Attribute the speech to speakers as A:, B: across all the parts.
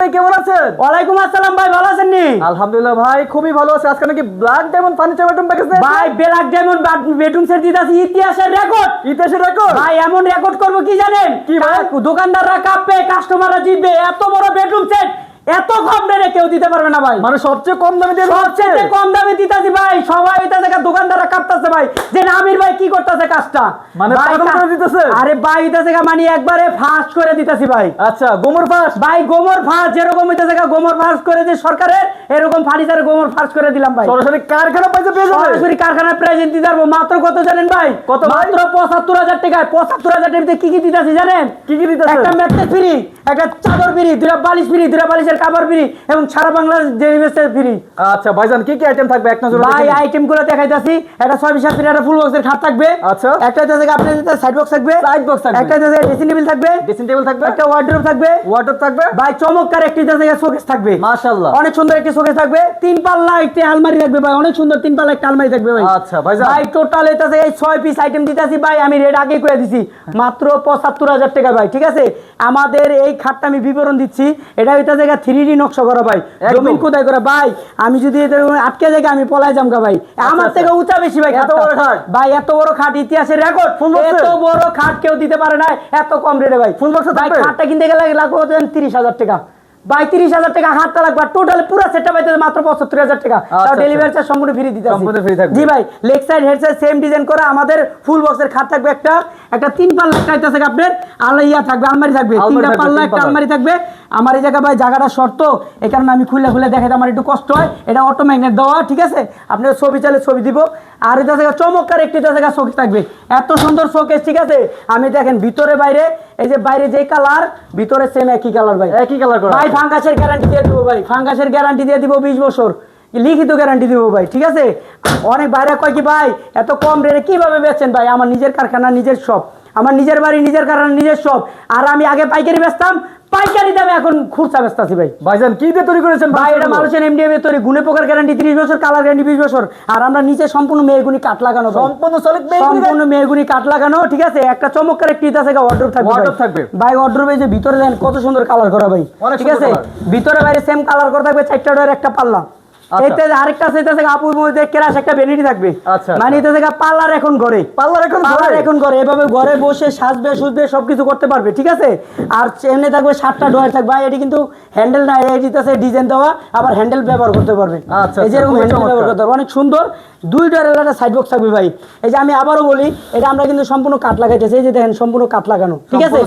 A: কেমন আছেন?
B: ওয়ালাইকুম আসসালাম ভাই ভালো আছেন নি?
A: আলহামদুলিল্লাহ ভাই খুবই ভালো আছে। আজকে নাকি black diamond furniture bedroom package
B: ভাই ব্ল্যাক ডায়মন্ড বেডরুম সেট দিতেছি ইতিহাসের রেকর্ড
A: ইতিহাসের রেকর্ড
B: ভাই এমন রেকর্ড করব কি জানেন?
A: কি ভাই?
B: দোকানদাররা কাঁপবে কাস্টমাররা জিতবে এত বড় বেডরুম সেট এত রেটে কেউ দিতে পারবে না ভাই।
A: মানে সবচেয়ে কম দামে দিয়ে
B: সবচেয়ে কম দামে দিতেছি ভাই। সবাই হইতাছে গা, দোকানদাররা কাঁপতাছে ভাই। যে আমির ভাই কি করতেছে কাজটা?
A: মানে পাগল করে দিতেছে?
B: আরে ভাই গা, মানে একবারে ফাস্ট করে দিতেছি ভাই।
A: আচ্ছা গোমর ফাঁস?
B: ভাই গোমর ফাঁস যেরকম হইতেছে গোমর ফাঁস করে যে সরকারের এরকম ফার্নিচারে গোমর ফাঁস করে দিলাম ভাই।
A: সরাসরি কারখানা পয়সা পেয়ে যাবে
B: সরাসরি কারখানায় প্রেজেন্ট দিতে পারব। মাত্র কত জানেন ভাই?
A: কত?
B: মাত্র পঁচাত্তর হাজার টাকায়। পঁচাত্তর হাজার টাকাতে কি কি দিতেছি জানেন?
A: কি কি দিতেছে?
B: একটা ম্যাট্রেস ফ্রি একটা চাদর ফ্রি দুটা বালিশ ফ্রি দুটা বালিশের কাপড় ফ্রি এবং সারা বাংলাদেশ ডেলিভারি ফ্রি।
A: আচ্ছা ভাইজান কি কি আইটেম থাকবে? এক নজরে
B: ভাই আইটেমগুলো দেখাইতাছি। একটা ছয় বিশ হাজার একটা ফুল বক্সের খাট থাকবে।
A: আচ্ছা।
B: একটা হচ্ছে আপনার সাইড বক্স থাকবে।
A: Side box থাকবে।
B: একটা হচ্ছে ড্রেসিং টেবিল থাকবে।
A: ড্রেসিং টেবিল থাকবে।
B: একটা ওয়ার্ড্রোব থাকবে।
A: ওয়ার্ডরোব থাকবে।
B: ভাই চমৎকার একটি শোকেস থাকবে।
A: মাশাআল্লাহ।
B: অনেক সুন্দর একটি শোকেস থাকবে। তিন পাল্লা একটি আলমারি থাকবে ভাই অনেক সুন্দর তিন পাল্লা একটা আলমারি থাকবে ভাই।
A: আচ্ছা, ভাইজান।
B: ভাই টোটাল এটাতে এই ছয় পিস আইটেম দিতেছি ভাই আমি রেট আগে করে দিছি। মাত্র পঁচাত্তর হাজার টাকা ভাই ঠিক আছে? আমাদের এই খাটটা আমি বিবরণ দিচ্ছি। এটা হইতাছে থ্রি ডি নকশা করা ভাই। জমিন কোথায় করে? ভাই আমি যদি আটকে জায়গা আমি পলাই যাম ভাই। আমার
A: আচ্ছা।
B: থেকে উঁচা বেশি ভাই
A: এত বড় খাট?
B: ভাই এত বড় খাট ইতিহাসের রেকর্ড? এত বড় খাট কেউ দিতে পারে না এত কম রেটে ভাই।
A: Full box
B: ভাই খাটটা কিনতে গেলে লাগবে তিরিশ হাজার টাকা। ভাই তিরিশ হাজার টাকা হাতটা লাগবে। টোটাল পুরো সেটটা পাইতে মাত্র পঁচাত্তর হাজার টাকা। তাও
A: আচ্ছা।
B: ডেলিভারি চার্জ সম্পূর্ণ ফ্রি দিতে
A: সম্পূর্ণ free থাকবে।
B: জি ভাই leg side head side same design করা আমাদের ফুল বক্সের খাট থাকবে একটা। একটা তিন পাল্লা একটা আছে আপনার আলো ইয়া থাকবে আলমারি থাকবে তিনটা পাল্লা একটা আলমারি থাকবে। আমার এই জায়গা ভাই জায়গাটা শর্ত এই কারণে আমি খুলে খুলে দেখাতে আমার একটু কষ্ট হয়। এটা অটো ম্যাগনেট দেওয়া ঠিক আছে? আপনার ছবি চাইলে ছবি দিব। আর এটা জায়গা চমৎকার একটি জায়গা শোকেস থাকবে। এত সুন্দর শোকেস ঠিক আছে? আমি দেখেন ভিতরে বাইরে এই যে বাইরে যে কালার ভিতরে সেম একই কালার ভাই।
A: একই কালার
B: ভাই ফাঙ্গাসের গ্যারান্টি দিয়ে দিব ভাই। ফাঙ্গাসের গ্যারান্টি দিয়ে দিব বিশ বছর। লিখিত গ্যারান্টি দিব ভাই ঠিক আছে? অনেক বাইরে কয় কি ভাই এত কম রেটে কীভাবে বেচছেন ভাই? আমার নিজের কারখানা নিজের শপ আমার নিজের বাড়ি নিজের কারখানা নিজের শপ আর আমি আগে পাইকারি বেচতাম পাইকারি দামে এখন খুচরা বেচতাছি ভাই।
A: ভাইজান কি দিয়ে তৈরি করেছেন
B: ভাই এটা মানুষের এমডিএম এর তৈরি গুণে পোকার গ্যারান্টি 30 বছর কালার গ্যারান্টি 20 বছর। আর আমরা নিচে সম্পূর্ণ মেহগুনি কাট লাগানো
A: সম্পূর্ণ সলিড
B: সম্পূর্ণ মেহগুনি কাট লাগানো ঠিক আছে? একটা চমৎকার একটি আছে ওয়ার্ড্রোব থাকবে
A: Wardrobe
B: ভাই।
A: থাকবে।
B: ভাই ওয়ার্ড্রোবে যে ভিতরে দেন কত সুন্দর কালার করা ভাই ঠিক আছে? ভিতরে বাইরে সেম কালার করা থাকবে চারটা ডোর একটা পাল্লা।
A: আচ্ছা।
B: আরেকটা সেটা থেকে আপুর মধ্যে কেরাস একটা থাকবে।
A: আচ্ছা,
B: মানে
A: আচ্ছা।
B: এটা থেকে পার্লার এখন ঘরে।
A: পার্লার এখন
B: পার্লার এখন ঘরে। এভাবে ঘরে বসে সাজবে সুজবে সবকিছু করতে পারবে ঠিক আছে? আর এমনি থাকবে সাতটা ডোয়ার থাকবে। এটি কিন্তু হ্যান্ডেল না এটিতে ডিজাইন দেওয়া আবার হ্যান্ডেল ব্যবহার করতে পারবে। এই যে এরকম
A: খুবই
B: হ্যান্ডেল ব্যবহার করতে পারবে। অনেক সুন্দর। দুই ডোয়ারের একটা সাইড বক্স থাকবে ভাই। এই যে আমি আবারও বলি এটা আমরা কিন্তু সম্পূর্ণ কাঠ লাগাইতেছি। এই যে দেখেন সম্পূর্ণ কাঠ লাগানো ঠিক আছে?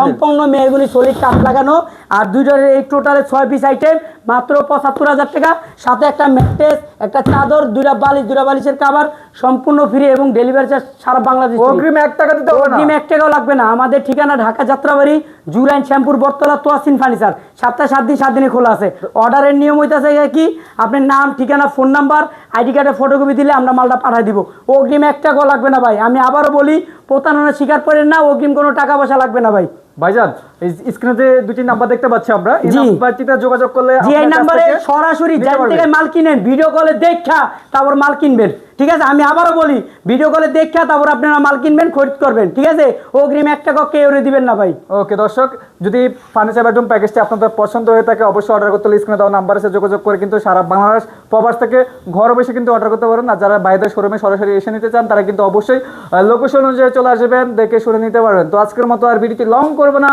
A: সম্পূর্ণ কাঠের।
B: সলিড কাঠ লাগানো। আর দুই ডোয়ারের এই টোটালে ছয় পিস আইটেম মাত্র পঁচাত্তর হাজার টাকা সাথে একটা ম্যাট্রেস একটা চাদর দুইটা বালিশ দুইটা বালিশের কাভার সম্পূর্ণ ফ্রি এবং ডেলিভারি চার্জ সারা বাংলাদেশ
A: অগ্রিম এক টাকা দিতে হবে
B: অগ্রিম এক টাকাও লাগবে না। আমাদের ঠিকানা ঢাকা যাত্রাবাড়ি জুরাইন শ্যামপুর বটতলা তোয়াসিন ফার্নিচার। সপ্তাহে সাত দিন সাত দিনে খোলা আছে। অর্ডারের নিয়ম হইতেছে কি আপনার নাম ঠিকানা ফোন নাম্বার আইডি কার্ডের ফটোকপি দিলে আমরা মালটা পাঠিয়ে দিব। অগ্রিম এক টাকাও লাগবে না ভাই। আমি আবারও বলি প্রতারণা স্বীকার করেন না অগ্রিম কোনো টাকা পয়সা লাগবে না ভাই।
A: ভাইজান স্ক্রিনে দুটি নাম্বার দেখতে পাচ্ছি আমরা এই। নাম্বারটিতে যোগাযোগ করলে
B: জি এই নাম্বারে সরাসরি
A: পারবে।
B: থেকে মাল কিনেন ভিডিও কলে দেখা তারপর মাল কিনবেন। ঠিক আছে? আমি আবারও বলি ভিডিও কলে দেখা তারপর আপনারা মাল কিনবেন খরিদ করবেন। ঠিক আছে? অগ্রিম এক টাকা কেউ দিবেন না ভাই।
A: ওকে দর্শক যদি ফার্নিচার বেডরুম প্যাকেজটি আপনাদের পছন্দ হয়ে থাকে অবশ্যই অর্ডার করতে হলে স্ক্রিনে দেওয়া নাম্বারে এসে যোগাযোগ করে কিন্তু সারা বাংলাদেশ প্রবাস থেকে ঘরে বসে কিন্তু অর্ডার করতে পারেন। আর যারা বাইরের শোরুমে সরাসরি এসে নিতে চান তারা কিন্তু অবশ্যই লোকেশন অনুযায়ী চলে আসবেন দেখে শুনে নিতে পারবেন। তো আজকের মতো আর ভিডিওটি লং করবে না।